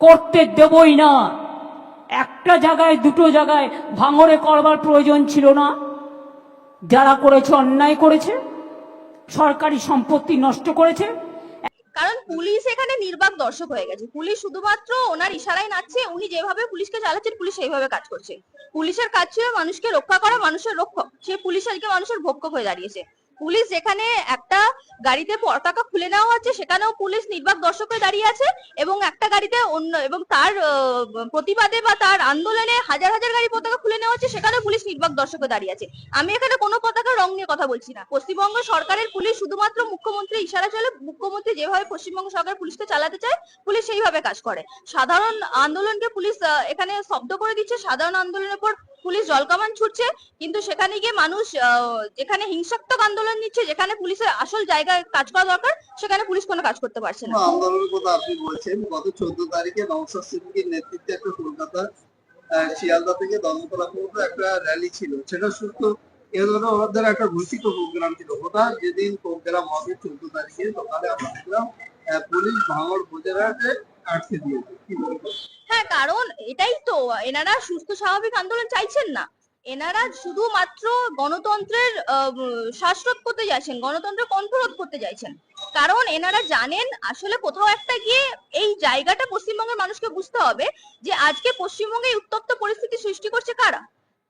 করতে দেবই না। একটা জায়গায়, দুটো জায়গায় ভাঙরে করবার প্রয়োজন ছিল না। যারা করেছে, অন্যায় করেছে, সরকারি সম্পত্তি নষ্ট করেছে। কারণ পুলিশ এখানে নির্বাক দর্শক হয়ে গেছে। পুলিশ শুধুমাত্র ওনার ইশারায় নাচছে, উনি যেভাবে পুলিশকে চালাচ্ছেন, পুলিশ সেইভাবে কাজ করছে। পুলিশের কাজ ছিল মানুষকে রক্ষা করা, মানুষের রক্ষক। সে পুলিশ আজকে মানুষের ভক্ষক হয়ে দাঁড়িয়েছে। পুলিশ যেখানে একটা গাড়িতে পতাকা খুলে নেওয়া হচ্ছে সেখানেও পুলিশ নির্বাক দর্শক হয়ে দাঁড়িয়ে আছে এবং একটা গাড়িতে অন্য এবং তার প্রতিবাদে বা তার আন্দোলনে হাজার হাজার গাড়ি পতাকা খুলে নেওয়া হচ্ছে সেখানেও পুলিশ নির্বাক দর্শক হয়ে দাঁড়িয়ে আছে। আমি এখানে কোনো পতাকা রং নিয়ে কথা বলছি না। পশ্চিমবঙ্গ সরকারের পুলিশ শুধুমাত্র মুখ্যমন্ত্রী ইশারা চলে, মুখ্যমন্ত্রী যেভাবে পশ্চিমবঙ্গ সরকার পুলিশকে চালাতে চায়, পুলিশ সেইভাবে কাজ করে। সাধারণ আন্দোলনকে পুলিশ এখানে শব্দ করে দিচ্ছে। সাধারণ আন্দোলনের পর পুলিশ জলকামান ছুটছে, কিন্তু সেখানে গিয়ে মানুষ যেখানে হিংসাত্মক আন্দোলন নিচ্ছে, যেখানে পুলিশের আসল জায়গায় কাজ করা দরকার, সেখানে পুলিশ কোনো কাজ করতে পারছে না। আন্দোলনের কথা আপনি বলছেন, গত চোদ্দ তারিখে নওশাদ সিদ্দিকীর নেতৃত্বে একটা কলকাতা শিয়ালদা থেকে দমতলা পর্যন্ত একটা র্যালি ছিল। সেটা সুস্থ এ ধরনের ওদের একটা ঘোষিত প্রোগ্রাম ছিল। হঠাৎ যেদিন প্রোগ্রাম হবে চোদ্দ তারিখে সকালে আমরা দেখলাম পুলিশ ভাঙড় বোঝেরাটে হ্যাঁ কারণ এটাই তো, এনারা সুস্থ স্বাভাবিক আন্দোলন চাইছেন না। এনারা শুধুমাত্র গণতন্ত্রের শ্বাসরোধ করতে চাইছেন, গণতন্ত্রের কণ্ঠরোধ করতে চাইছেন। কারণ এনারা জানেন আসলে কোথাও একটা গিয়ে এই জায়গাটা পশ্চিমবঙ্গের মানুষকে বুঝতে হবে যে আজকে পশ্চিমবঙ্গে উত্তপ্ত পরিস্থিতি সৃষ্টি করছে কারা?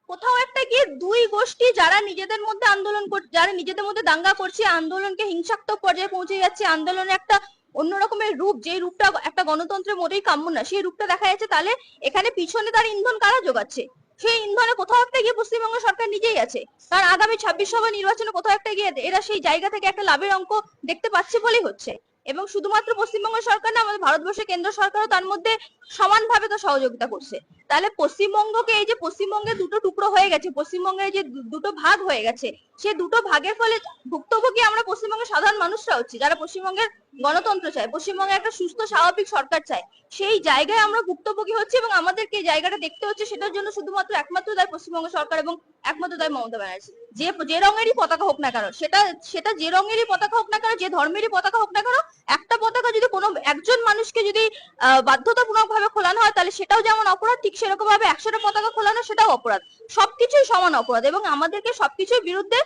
কোথাও একটা গিয়ে দুই গোষ্ঠী যারা নিজেদের মধ্যে আন্দোলন যারা নিজেদের মধ্যে দাঙ্গা করছে, আন্দোলনকে হিংসাত্মক পর্যায়ে পৌঁছে যাচ্ছে, আন্দোলনে একটা অন্য রকমের রূপ, যে রূপটা একটা গণতন্ত্রের মোটেই কাম্য না, সেই রূপটা দেখা যাচ্ছে তাহলে এখানে পিছনে তার ইন্ধন কারা যোগাচ্ছে? সেই ইন্ধনে কোথাও একটা গিয়ে পশ্চিমবঙ্গ সরকার নিজেই আছে। কারণ আগামী ছাব্বিশ সভা নির্বাচনে কোথাও একটা গিয়ে এরা সেই জায়গা থেকে একটা লাভের অঙ্ক দেখতে পাচ্ছে বলেই হচ্ছে। এবং শুধুমাত্র পশ্চিমবঙ্গ সরকার না, আমাদের ভারতবর্ষের কেন্দ্র সরকারও তার মধ্যে সমানভাবে তো সহযোগিতা করছে। তাহলে পশ্চিমবঙ্গকে এই যে পশ্চিমবঙ্গে দুটো টুকরো হয়ে গেছে পশ্চিমবঙ্গের যে দুটো ভাগ হয়ে গেছে সে দুটো ভাগের ফলে ভুক্তভোগী আমরা পশ্চিমবঙ্গের সাধারণ মানুষরা হচ্ছি যারা পশ্চিমবঙ্গের গণতন্ত্র চায় পশ্চিমবঙ্গে একটা সুস্থ স্বাভাবিক সরকার চায় সেই জায়গায় আমরা ভুক্তভোগী হচ্ছি এবং আমাদেরকে এই জায়গাটা দেখতে হচ্ছে সেটার জন্য শুধুমাত্র একমাত্র দায় পশ্চিমবঙ্গ সরকার এবং একমাত্র দায় মমতা ব্যানার্জি। যে যে রঙেরই পতাকা হোক না কেন সেটা সেটা যে রঙেরই পতাকা হোক না কেন যে ধর্মেরই পতাকা হোক না কেন একটা পতাকা যদি কোনো একজন মানুষকে যদি আহ, বাধ্যতামূলক ভাবে খোলানো হয় তাহলে সেটাও যেমন অপরাধ ঠিক সেরকম ভাবে একশোটা পতাকা খোলানো সেটাও অপরাধ। সবকিছুই সমান অপরাধ এবং আমাদেরকে সবকিছুর বিরুদ্ধে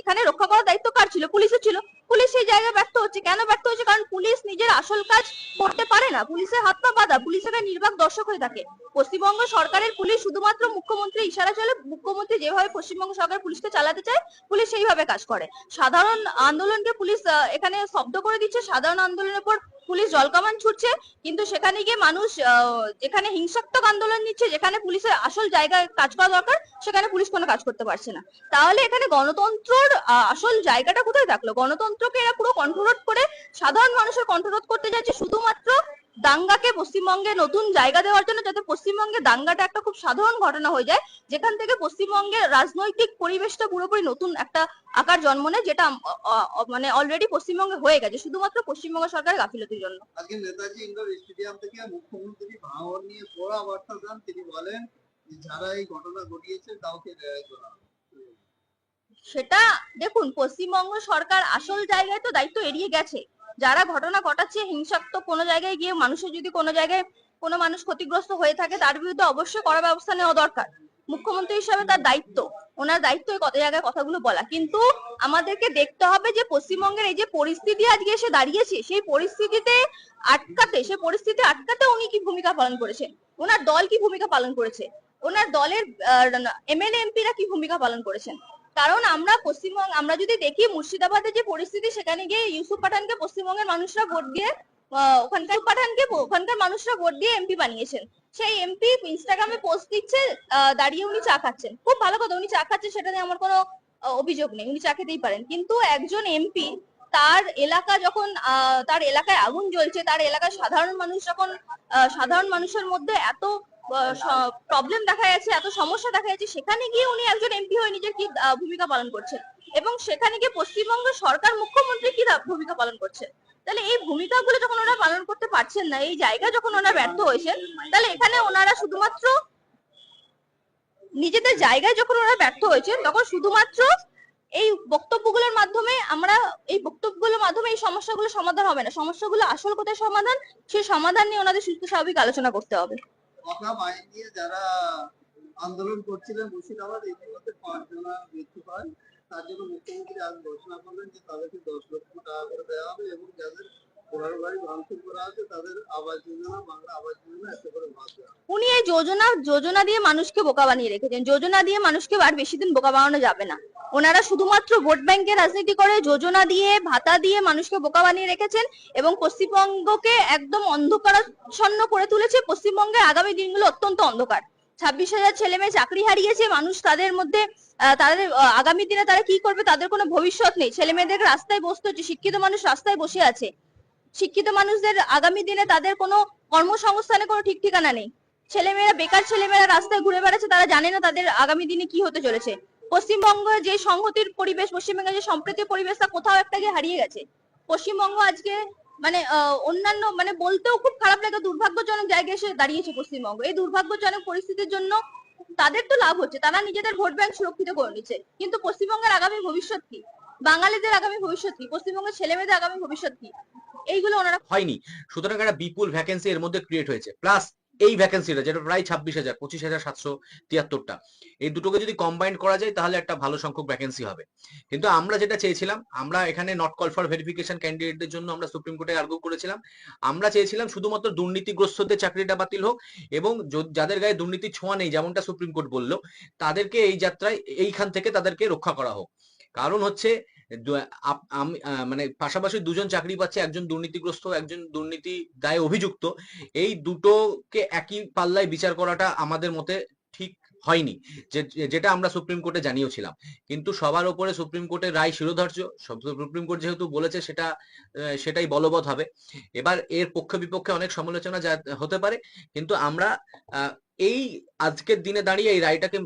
এখানে রক্ষা করার দায়িত্ব কার ছিল? পুলিশের ছিল। পুলিশ সেই জায়গায় ব্যর্থ হচ্ছে। কেন ব্যর্থ হচ্ছে? কারণ পুলিশ নিজের আসল কাজ করতে পারে না। পুলিশের হাত পা বাঁধা পুলিশ এখানে নির্বাক দর্শক হয়ে থাকে। পশ্চিমবঙ্গ সরকারের পুলিশ শুধুমাত্র মুখ্যমন্ত্রী ইশারা চলে, মুখ্যমন্ত্রী যেভাবে পশ্চিমবঙ্গ সরকার পুলিশকে চালাতে চায়, পুলিশ সেইভাবে কাজ করে। সাধারণ আন্দোলনকে পুলিশ এখানে শব্দ করে দিচ্ছে। সাধারণ আন্দোলনের পর পুলিশ জলকামান ছুটছে। কিন্তু সেখানে গিয়ে মানুষ যেখানে হিংসাত্মক আন্দোলন নিচ্ছে, যেখানে পুলিশের আসল জায়গায় কাজ করা দরকার, সেখানে পুলিশ কোনো কাজ করতে পারছে না। তাহলে এখানে গণতন্ত্রর আসল জায়গাটা কোথায় থাকল? গণতন্ত্রকে এরা পুরো কণ্ঠরোধ করে, সাধারণ মানুষের কণ্ঠরোধ করতে যাচ্ছে শুধুমাত্র দাঙ্গাকে পশ্চিমবঙ্গে নতুন জায়গা দেওয়ার জন্য যাতে পশ্চিমবঙ্গে দাঙ্গাটা একটা খুব সাধারণ ঘটনা হয়ে যায়। যেখান থেকে পশ্চিমবঙ্গের রাজনৈতিক পরিবেশটা পুরোপুরি নতুন একটা আকার জন্ম নেয়, যেটা মানে অলরেডি পশ্চিমবঙ্গে হয়ে গেছে, শুধুমাত্র পশ্চিমবঙ্গ সরকারের গাফিলতির জন্য। আজকে নেতাজি ইন্ডোর স্টেডিয়াম থেকে মুখ্যমন্ত্রী ভাঙড় নিয়ে পড়া বার্তা দেন। তিনি বলেন যারা এই ঘটনা ঘটিয়েছে, কাউকে হবে। সেটা দেখুন, পশ্চিমবঙ্গ সরকার আসল জায়গায় তো দায়িত্ব এড়িয়ে গেছে। যারা ঘটনা ঘটাচ্ছে, হিংসাত্মক কোনো জায়গায় গিয়ে মানুষের যদি কোনো জায়গায় কোনো মানুষ ক্ষতিগ্রস্ত হয়ে থাকে, তার বিরুদ্ধে অবশ্যই কড়া ব্যবস্থা নেওয়া দরকার। মুখ্যমন্ত্রী হিসাবে তার দায়িত্ব, ওনার দায়িত্ব কত জায়গায় কথাগুলো বলা। কিন্তু আমাদেরকে দেখতে হবে যে, পশ্চিমবঙ্গের এই যে পরিস্থিতি আজকে এসে দাঁড়িয়েছে, সেই পরিস্থিতিতে আটকাতে, সেই পরিস্থিতি আটকাতে উনি কি ভূমিকা পালন করেছেন? ওনার দল কি ভূমিকা পালন করেছে? ওনার দলের এমএলএ, এমপিরা কি ভূমিকা পালন করেছেন? কারণ আমরা পশ্চিমবঙ্গ, আমরা যদি দেখি মুর্শিদাবাদের যে পরিস্থিতি, সেখানে গিয়ে ইউসুফ পাঠানকে পশ্চিমবঙ্গের মানুষরা ভোট দিয়ে ওখানকার পাঠানকে ওখানকার মানুষরা ভোট দিয়ে এমপি বানিয়েছেন। সেই এমপি ইনস্টাগ্রামে পোস্ট দিচ্ছে দাঁড়িয়ে উনি চা খাচ্ছেন। খুব ভালো কথা, উনি চা খাচ্ছেন সেটা নিয়ে আমার কোনো অভিযোগ নেই, উনি চা খেতেই পারেন। কিন্তু একজন এমপি তার এলাকা যখন তার এলাকায় আগুন জ্বলছে, তার এলাকার সাধারণ মানুষ যখন সাধারণ মানুষের মধ্যে এত প্রবলেম দেখা যাচ্ছে এত সমস্যা দেখা যাচ্ছে সেখানে গিয়ে উনি একজন এমপি হয়ে নিজের কি ভূমিকা পালন করছেন? এবং সেখানে গিয়ে পশ্চিমবঙ্গ সরকার মুখ্যমন্ত্রী কি ভূমিকা পালন করছে তাহলে এই ভূমিকাগুলো যখন ওনারা পালন করতে পারছেন না এই জায়গা যখন ওনারা ব্যর্থ হয়েছেন তাহলে এখানে ওনারা শুধুমাত্র নিজেদের জায়গায় যখন ওনারা ব্যর্থ হয়েছেন তখন শুধুমাত্র এই বক্তব্যগুলোর মাধ্যমে আমরা এই বক্তব্যগুলোর মাধ্যমে এই সমস্যাগুলো সমাধান হবে না। সমস্যাগুলো আসল কোথায় সমাধান? সেই সমাধান নিয়ে ওনাদের সুস্থ স্বাভাবিক আলোচনা করতে হবে। নিয়ে যারা আন্দোলন করছিলেন মুর্শিদাবাদ, ইতিমধ্যে পাঁচ জনের মৃত্যু তার জন্য মুখ্যমন্ত্রী আজ ঘোষণা করলেন যে তাদেরকে দশ লক্ষ টাকা করে দেওয়া হবে এবং যাদের আবাস যোজনা, বাংলা আবাস যোজনা উনি এই যোজনা যোজনা দিয়ে মানুষকে বোকা বানিয়ে রেখেছেন। যোজনা দিয়ে মানুষকে আর বেশি দিন বোকা বানানো যাবে না। ওনারা শুধুমাত্র ভোট ব্যাংকের রাজনীতি করে, যোজনা দিয়ে, ভাতা দিয়ে মানুষকে বোকা বানিয়ে রেখেছেন এবং পশ্চিমবঙ্গকে একদম অন্ধকারাচ্ছন্ন করে তুলেছে। পশ্চিমবঙ্গের আগামী দিনগুলো অত্যন্ত অন্ধকার। ছাব্বিশ হাজার ছেলে মেয়ে চাকরি হারিয়েছে, মানুষ তাদের মধ্যে তাদের আগামী দিনে তারা কি করবে তাদের কোনো ভবিষ্যৎ নেই। ছেলে মেয়েদের রাস্তায় বসতে হচ্ছে, শিক্ষিত মানুষ রাস্তায় বসে আছে। শিক্ষিত মানুষদের আগামী দিনে তাদের কোনো কর্মসংস্থানে কোনো ঠিক ঠিকানা নেই। ছেলেমেয়েরা, বেকার ছেলেমেয়েরা রাস্তায় ঘুরে বেড়াচ্ছে, তারা জানে না তাদের আগামী দিনে কি হতে চলেছে। পশ্চিমবঙ্গ যে সংহতির পরিবেশ, পশ্চিমবঙ্গের যে সম্প্রীতির পরিবেশ তা কোথাও একটা গিয়ে হারিয়ে গেছে। পশ্চিমবঙ্গ আজকে মানে অন্যান্য মানে বলতেও খুব খারাপ লাগে, দুর্ভাগ্যজনক জায়গায় এসে দাঁড়িয়েছে পশ্চিমবঙ্গ। এই দুর্ভাগ্যজনক পরিস্থিতির জন্য তাদের তো লাভ হচ্ছে, তারা নিজেদের ভোট ব্যাংক সুরক্ষিত করে নিচ্ছে। কিন্তু পশ্চিমবঙ্গের আগামী ভবিষ্যৎ কি? বাঙালিদের আগামী ভবিষ্যৎ কি? পশ্চিমবঙ্গের ছেলেমেয়েদের আগামী ভবিষ্যৎ কি? এইগুলো ওনারা হয়নি। সুতরাং একটা বিপুল ভ্যাকেন্সি এর মধ্যে ক্রিয়েট হয়েছে। প্লাস এই ভ্যাকেন্সিটা যেটা প্রায় ছাব্বিশ হাজার, পঁচিশ হাজার সাতশো তিয়াত্তরটা, এই দুটোকে যদি কম্বাইন করা যায়, তাহলে একটা ভালো সংখ্যক ভ্যাকেন্সি হবে। কিন্তু আমরা যেটা চেয়েছিলাম, আমরা এখানে নট কল ফর ভেরিফিকেশন ক্যান্ডিডেটদের জন্য আমরা সুপ্রিম কোর্টে আর্গু করেছিলাম। আমরা চেয়েছিলাম শুধুমাত্র দুর্নীতিগ্রস্তদের চাকরিটা বাতিল হোক এবং যাদের গায়ে দুর্নীতি ছোঁয়া নেই, যেমনটা সুপ্রিম কোর্ট বলল, তাদেরকে এই যাত্রায়, এইখান থেকে তাদেরকে রক্ষা করা হোক। কারণ হচ্ছে মানে পাশাপাশি দুজন চাকরি পাচ্ছে, একজন দুর্নীতিগ্রস্ত, একজন দুর্নীতি দায়ে অভিযুক্ত, এই দুটোকে একই পাল্লায় বিচার করাটা আমাদের মতে ঠিক হয়নি, যে- যেটা আমরা সুপ্রিম কোর্টে জানিয়েছিলাম। কিন্তু সবার উপরে সুপ্রিম কোর্টের রায় শিরোধার্য সুপ্রিম কোর্ট যেহেতু বলেছে সেটা সেটাই বলবৎ হবে। এবার এর পক্ষে বিপক্ষে অনেক সমালোচনা হতে পারে, কিন্তু আমরা এই আজকের দিনে দাঁড়িয়ে এই রায়টাকে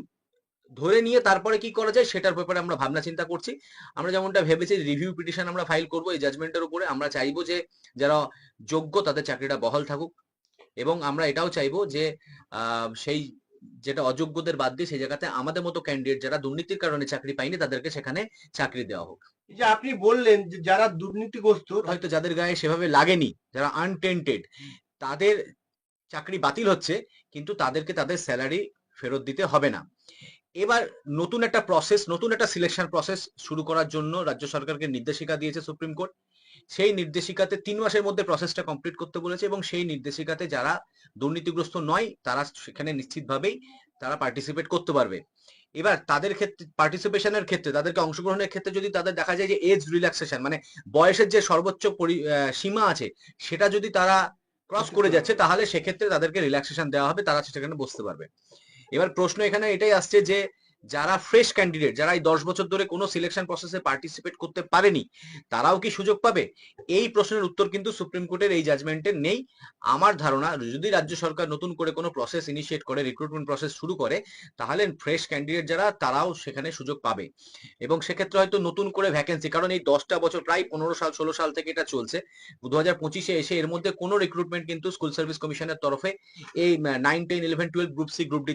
ধরে নিয়ে তারপরে কি করা যায় সেটার ব্যাপারে আমরা ভাবনা চিন্তা করছি। আমরা যেমনটা ভেবেছি রিভিউ পিটিশন আমরা ফাইল করব এই জাজমেন্টের উপরে আমরা চাইব যে যারা যোগ্য তাদের চাকরিটা বহাল থাকুক এবং আমরা এটাও চাইব যে সেই যেটা অযোগ্যদের বাদ দিয়ে সেই জায়গাতে আমাদের মতো ক্যান্ডিডেট যারা দুর্নীতির কারণে চাকরি পায়নি তাদেরকে সেখানে চাকরি দেওয়া হোক। যে আপনি বললেন যে যারা দুর্নীতিগ্রস্ত হয়তো যাদের গায়ে সেভাবে লাগেনি যারা আনটেন্টেড তাদের চাকরি বাতিল হচ্ছে কিন্তু তাদেরকে তাদের স্যালারি ফেরত দিতে হবে না। এবার নতুন একটা প্রসেস নতুন একটা সিলেকশন প্রসেস শুরু করার জন্য রাজ্য সরকারকে নির্দেশিকা দিয়েছে সুপ্রিম কোর্ট সেই নির্দেশিকাতে তিন মাসের মধ্যে প্রসেসটা কমপ্লিট করতে বলেছে এবং সেই নির্দেশিকাতে যারা দুর্নীতিগ্রস্ত নয় তারা সেখানে নিশ্চিতভাবেই তারা পার্টিসিপেট করতে পারবে। এবার তাদের ক্ষেত্রে পার্টিসিপেশনের ক্ষেত্রে তাদেরকে অংশগ্রহণের ক্ষেত্রে যদি তাদের দেখা যায় যে এজ রিল্যাক্সেশন মানে বয়সের যে সর্বোচ্চ সীমা আছে সেটা যদি তারা ক্রস করে যাচ্ছে তাহলে সেক্ষেত্রে তাদেরকে রিল্যাক্সেশন দেওয়া হবে তারা সেখানে বসতে পারবে। এবার প্রশ্ন এখানে এটাই আসছে যে যারা ফ্রেশ ক্যান্ডিডেট যারা এই দশ বছর ধরে কোনো সিলেকশন প্রসেসে পার্টিসিপেট করতে পারেনি, তারাও কি সুযোগ পাবে? এই প্রশ্নের উত্তর কিন্তু সুপ্রিম কোর্টের এই জাজমেন্টে নেই। আমার ধারণা, যদি রাজ্য সরকার নতুন করে কোনো প্রসেস ইনিশিয়েট করে রিক্রুটমেন্ট প্রসেস শুরু করে, তাহলে ফ্রেশ ক্যান্ডিডেট যারা, তারাও সেখানে সুযোগ পাবে। এবং সেক্ষেত্রে হয়তো নতুন করে ভ্যাকেন্সি কারণ এই দশটা বছর, প্রায় পনেরো সাল, ষোলো সাল থেকে এটা চলছে। দু হাজার পঁচিশে এসে এর মধ্যে কোনো রিক্রুটমেন্ট কিন্তু স্কুল সার্ভিস কমিশনের তরফে এই nine ten eleven twelve group C group D